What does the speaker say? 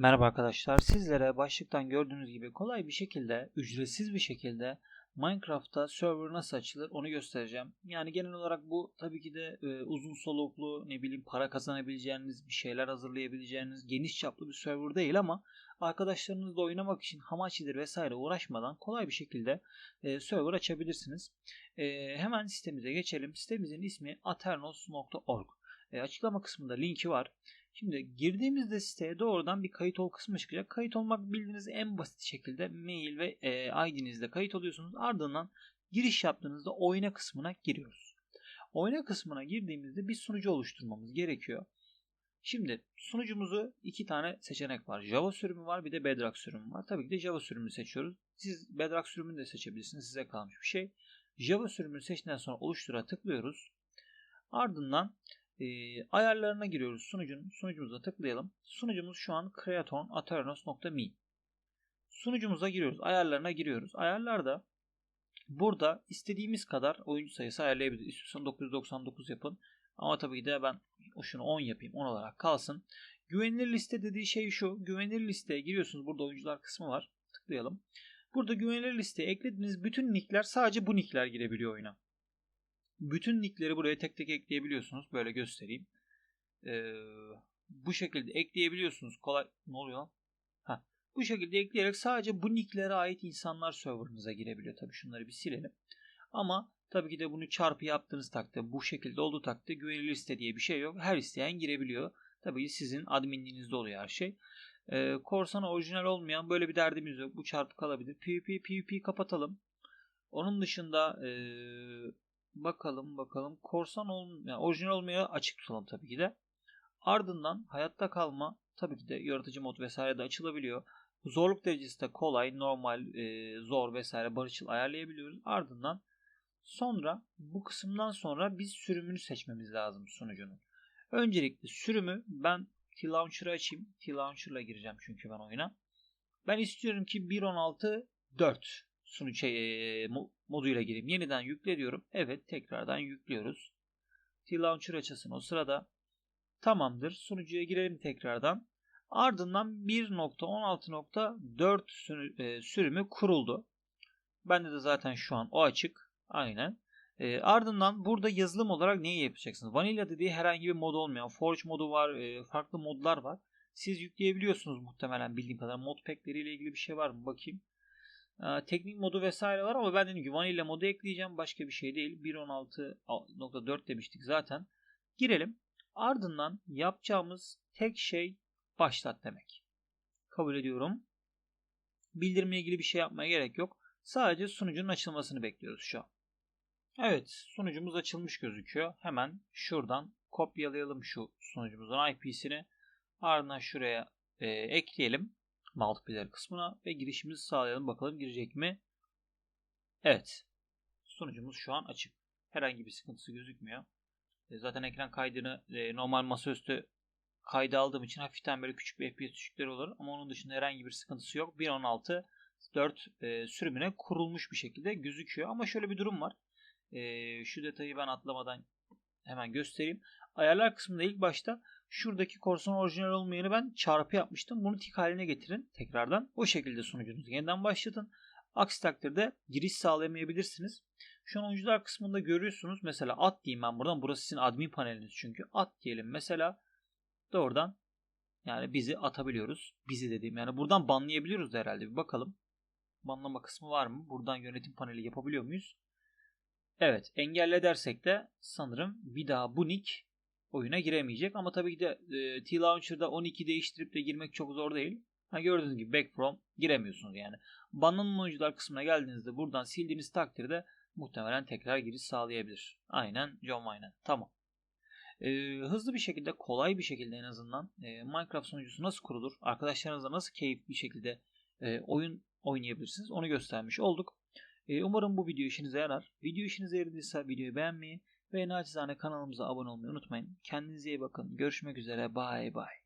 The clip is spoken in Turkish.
Merhaba arkadaşlar. Sizlere başlıktan gördüğünüz gibi kolay bir şekilde, ücretsiz bir şekilde Minecraft'ta server nasıl açılır onu göstereceğim. Yani genel olarak bu tabii ki de e, uzun soluklu, ne bileyim para kazanabileceğiniz, bir şeyler hazırlayabileceğiniz geniş çaplı bir server değil ama arkadaşlarınızla oynamak için hamachidir vesaire uğraşmadan kolay bir şekilde e, server açabilirsiniz. E, hemen sitemize geçelim. Sitemizin ismi aternos.org. E, açıklama kısmında linki var. Şimdi girdiğimizde siteye doğrudan bir kayıt ol kısmı çıkacak. Kayıt olmak bildiğiniz en basit şekilde mail ve e, ID'nizle kayıt oluyorsunuz. Ardından giriş yaptığınızda oyna kısmına giriyoruz. Oyna kısmına girdiğimizde bir sunucu oluşturmamız gerekiyor. Şimdi sunucumuzu iki tane seçenek var. Java sürümü var bir de Bedrock sürümü var. Tabii ki de Java sürümünü seçiyoruz. Siz Bedrock sürümünü de seçebilirsiniz. Size kalmış bir şey. Java sürümünü seçtikten sonra oluştura tıklıyoruz. Ardından e, ayarlarına giriyoruz sunucunun. Sunucumuza tıklayalım. Sunucumuz şu an creaton.aternos.me Sunucumuza giriyoruz. Ayarlarına giriyoruz. Ayarlarda burada istediğimiz kadar oyuncu sayısı ayarlayabiliriz. İstiyorsan 999 yapın. Ama tabii de ben şunu 10 yapayım. 10 olarak kalsın. Güvenilir liste dediği şey şu. Güvenilir listeye giriyorsunuz. Burada oyuncular kısmı var. Tıklayalım. Burada güvenilir listeye eklediğiniz bütün nickler sadece bu nickler girebiliyor oyuna. Bütün nickleri buraya tek tek ekleyebiliyorsunuz. Böyle göstereyim. Ee, bu şekilde ekleyebiliyorsunuz. Kolay ne oluyor? Ha, bu şekilde ekleyerek sadece bu nicklere ait insanlar serverınıza girebiliyor. Tabii şunları bir silelim. Ama tabii ki de bunu çarpı yaptığınız takdirde bu şekilde olduğu takdirde güvenilir liste diye bir şey yok. Her isteyen girebiliyor. Tabii sizin adminliğinizde oluyor her şey. Ee, korsan orijinal olmayan böyle bir derdimiz yok. Bu çarpı kalabilir. PvP, PvP kapatalım. Onun dışında ee, Bakalım bakalım. Korsan ol, yani orijinal olmaya açık tutalım tabii ki de. Ardından hayatta kalma tabii ki de yaratıcı mod vesaire de açılabiliyor. Zorluk derecesi de kolay, normal, e, zor vesaire barışçıl ayarlayabiliyoruz. Ardından sonra bu kısımdan sonra biz sürümünü seçmemiz lazım sunucunun. Öncelikle sürümü ben T-Launcher'ı açayım. T-Launcher'la gireceğim çünkü ben oyuna. Ben istiyorum ki 1.16.4 sunucu şey, e, moduyla gireyim. Yeniden yükle diyorum. Evet tekrardan yüklüyoruz. T-Launcher açılsın o sırada. Tamamdır. Sunucuya girelim tekrardan. Ardından 1.16.4 e, sürümü kuruldu. Bende de zaten şu an o açık. Aynen. E, ardından burada yazılım olarak neyi yapacaksınız? Vanilla dediği herhangi bir mod olmayan Forge modu var, e, farklı modlar var. Siz yükleyebiliyorsunuz muhtemelen bildiğim kadar. Modpack'leri ile ilgili bir şey var mı? Bakayım. Ee, teknik modu vesaire var ama ben dedim ki vanilla modu ekleyeceğim. Başka bir şey değil. 1.16.4 demiştik zaten. Girelim. Ardından yapacağımız tek şey başlat demek. Kabul ediyorum. Bildirime ilgili bir şey yapmaya gerek yok. Sadece sunucunun açılmasını bekliyoruz şu an. Evet sunucumuz açılmış gözüküyor. Hemen şuradan kopyalayalım şu sunucumuzun IP'sini. Ardından şuraya e, ekleyelim multiplayer kısmına ve girişimizi sağlayalım. Bakalım girecek mi? Evet. Sunucumuz şu an açık. Herhangi bir sıkıntısı gözükmüyor. E, zaten ekran kaydını e, normal masaüstü kaydı aldığım için hafiften böyle küçük bir FPS düşükleri olur. Ama onun dışında herhangi bir sıkıntısı yok. 1.16 4 e, sürümüne kurulmuş bir şekilde gözüküyor. Ama şöyle bir durum var. Şu detayı ben atlamadan hemen göstereyim. Ayarlar kısmında ilk başta Şuradaki korsan orijinal olmayanı ben çarpı yapmıştım. Bunu tik haline getirin tekrardan. O şekilde sunucunuzu yeniden başlatın. Aksi takdirde giriş sağlayamayabilirsiniz. Şu an oyuncular kısmında görüyorsunuz. Mesela at diyeyim ben buradan. Burası sizin admin paneliniz çünkü. At diyelim mesela. Doğrudan yani bizi atabiliyoruz. Bizi dediğim yani buradan banlayabiliyoruz da herhalde. Bir bakalım. Banlama kısmı var mı? Buradan yönetim paneli yapabiliyor muyuz? Evet engelle dersek de sanırım bir daha bu oyuna giremeyecek. Ama tabii ki de e, T-Launcher'da 12 değiştirip de girmek çok zor değil. Ha gördüğünüz gibi back from giremiyorsunuz yani. Banlanan oyuncular kısmına geldiğinizde buradan sildiğiniz takdirde muhtemelen tekrar giriş sağlayabilir. Aynen John Wayne. Tamam. Ee, hızlı bir şekilde, kolay bir şekilde en azından e, Minecraft sunucusu nasıl kurulur, arkadaşlarınızla nasıl keyifli bir şekilde e, oyun oynayabilirsiniz onu göstermiş olduk. E, umarım bu video işinize yarar. Video işinize yaradıysa videoyu beğenmeyi, ve naçizane kanalımıza abone olmayı unutmayın. Kendinize iyi bakın. Görüşmek üzere. Bye bye.